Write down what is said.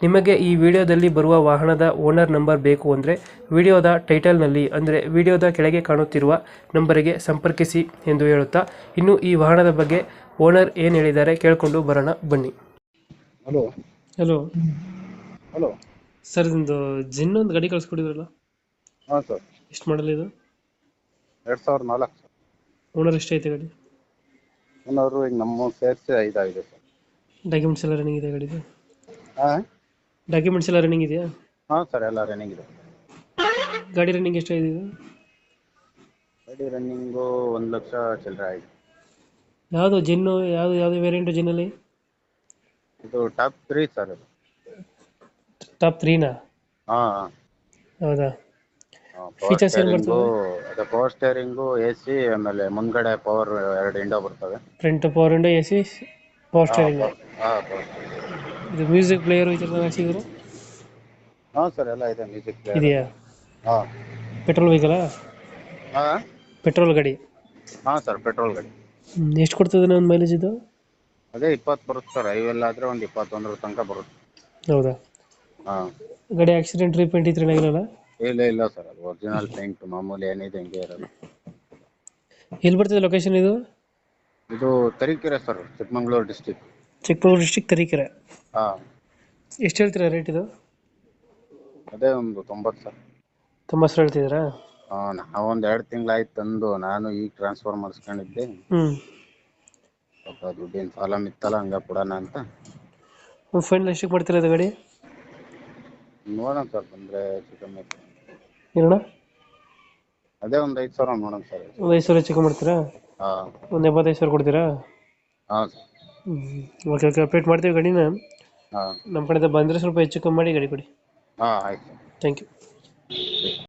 ನಿಮಗೆ ಈ ವಿಡಿಯೋದಲ್ಲಿ ಬರುವ ವಾಹನದ ಓನರ್ ನಂಬರ್ ಬೇಕು ಅಂದರೆ ವಿಡಿಯೋದ ಟೈಟಲ್ನಲ್ಲಿ ಅಂದರೆ ವಿಡಿಯೋದ ಕೆಳಗೆ ಕಾಣುತ್ತಿರುವ ನಂಬರಿಗೆ ಸಂಪರ್ಕಿಸಿ ಎಂದು ಹೇಳುತ್ತಾ ಇನ್ನು ಈ ವಾಹನದ ಬಗ್ಗೆ ಓನರ್ ಏನು ಹೇಳಿದ್ದಾರೆ ಕೇಳಿಕೊಂಡು ಬರೋಣ ಬನ್ನಿ. ಹಲೋ. ಹಲೋ. ಹಲೋ. ಸರ್ ನಿಮ್ಮದು ಜಿನ್ ಒಂದು ಗಾಡಿ ಕಳಿಸ್ಕೊಡಿದ್ರಲ್ಲ? ಹಾಂ ಸರ್. ಎಷ್ಟು ಮಾಡಲ್ ಇದು? ಎರಡು ಸಾವಿರದ ನಾಲ್ಕು ಸರ್. ಓನರ್ ಎಷ್ಟೈತೆ ಗಾಡಿ? ಓನರು ಈಗ ನಮ್ಮ ಸೇರಿಸಿ ಐದಾಗಿದೆ ಸರ್. ಡಾಕ್ಯುಮೆಂಟ್ಸ್ ಎಲ್ಲ ರನ್ನಿಂಗ್ ಇದೆ ಗಾಡಿದು? ಹಾಂ. ಡಾಕ್ಯುಮೆಂಟ್ಸ್ ಎಲ್ಲ ರನ್ನಿಂಗ್ ಇದೆಯಾ? ಹಾಂ ಸರ್ ಎಲ್ಲ ರನ್ನಿಂಗ್ ಇದೆ. ಗಾಡಿ ರನ್ನಿಂಗ್ ಎಷ್ಟು ಇದು? ಗಾಡಿ ರನ್ನಿಂಗು ಒಂದು ಲಕ್ಷ ಚಿಲ್ಲರೆ ಆಗಿದೆ. ಯಾವುದು ಜಿನ್ನು ಯಾವುದು ಯಾವುದು ವೇರಿಯಂಟು ಜಿನ್ನಲ್ಲಿ ಇದು ಟಾಪ್ ತ್ರೀ ಸರ್ ಇದು ಟಾಪ್ ತ್ರೀನಾ ಹಾಂ ಹಾಂ. ಹೌದಾ? ಫೀಚರ್ಸ್ Features ಏನ್ ಅದು ಅದೇ ಪವರ್ ಸ್ಟೇರಿಂಗು ಎ ಸಿ ಆಮೇಲೆ ಮುಂದ್ಗಡೆ ಪವರ್ ಎರಡು ಇಂಡೋ ಬರ್ತವೆ. Front power window A C power steering ಹಾಂ ಪವರ್ ಇದು ಮ್ಯೂಸಿಕ್ ಪ್ಲೇಯರ್ ಈ ಥರ ಹಾಕ್ಸಿದ್ರು ಹಾಂ ಸರ್ ಎಲ್ಲ ಇದೆ ಮ್ಯೂಸಿಕ್ ಪ್ಲೇಯರ್ ಇದೆಯಾ? ಹಾಂ. ಪೆಟ್ರೋಲ್ ವೆಹಿಕಲಾ ಹಾಂ. ಪೆಟ್ರೋಲ್ ಗಾಡಿ? ಹಾಂ ಸರ್ ಪೆಟ್ರೋಲ್ ಗಾಡಿ. ಎಷ್ಟು ಕೊಡ್ತದೆ ಒಂದು ಮೈಲೇಜ್ ಇದು? ಅದೇ ಇಪ್ಪತ್ತು ಬರುತ್ತೆ ಸರ್ ಐವೆಲ್ಲ ಆದರೆ ಒಂದು ಇಪ್ಪತ್ತೊಂದರ ತನಕ ಬರುತ್ತೆ. ಹೌದಾ? ಹಾಂ. ಗಾಡಿ ಆಕ್ಸಿಡೆಂಟ್ ರೀಪೇಂಟ್ ಇದ್ರೆ ಆಗಿರಲ್ಲ ಇಲ್ಲ ಇಲ್ಲ ಸರ್ ಅದು ಒರಿಜಿನಲ್ ಪೇಂಟ್ ಮಾಮೂಲಿ ಏನಿದೆ ಹಿಂಗೆ ಇರೋದು. ಎಲ್ಲಿ ಬರ್ತದೆ ಲೊಕೇಶನ್ ಇದು? ಇದು Tarikere sir Chikmagalur district Chikmagalur district Tarikere. ಹಾಂ. ಎಷ್ಟು ಹೇಳ್ತೀರಾ ರೇಟ್ ಇದು? ಅದೇ ಒಂದು ತೊಂಬತ್ತು ಸರ್. ತೊಂಬತ್ತು ಸರ್ ಹೇಳ್ತಿದ್ದೀರಾ? ಹಾಂ ನಾವು ಒಂದು ಎರಡು ತಿಂಗಳಾಯ್ತು ತಂದು ನಾನು ಈಗ ಟ್ರಾನ್ಸ್ಫರ್ ಮಾಡಿಸ್ಕೊಂಡಿದ್ದೆ ಹ್ಞೂ ಸ್ವಲ್ಪ ದುಡ್ಡಿನ ಪ್ರಾಬ್ಲಮ್ ಇತ್ತಲ್ಲ ಹಂಗೆ ಕೊಡೋಣ ಅಂತ. ಒಂದು ಫೈನಲ್ ಎಷ್ಟಕ್ಕೆ ಮಾಡ್ತೀರಾ ಅದು ಗಾಡಿ? ನೋಡೋಣ ಸರ್ ಬಂದರೆ ಚಿಕಮ್ಮಿ ಏನಣ್ಣ ಅದೇ ಒಂದು ಐದು ಸಾವಿರ ನೋಡೋಣ ಸರ್. ಒಂದು ಐದು ಸಾವಿರ ಚಿಕ್ಕ ಮಾಡ್ತೀರಾ? ಹಾಂ. ಒಂದು ಎಪ್ಪತ್ತೈದು ಸಾವಿರ ಕೊಡ್ತೀರಾ? ಹಾಂ ಸರ್. ಹ್ಞೂ ಓಕೆ ಓಕೆ ಅಪ್ಡೇಟ್ ಮಾಡ್ತೀವಿ ಗಾಡಿನ ಹಾಂ. ನಮ್ಮ ಕಡೆಯಿಂದ ಬಂದರೆ ಸ್ವಲ್ಪ ಹೆಚ್ಚು ಕಮ್ಮಿ ಮಾಡಿ ಗಾಡಿ ಕೊಡಿ. ಹಾಂ ಆಯ್ತು. Thank you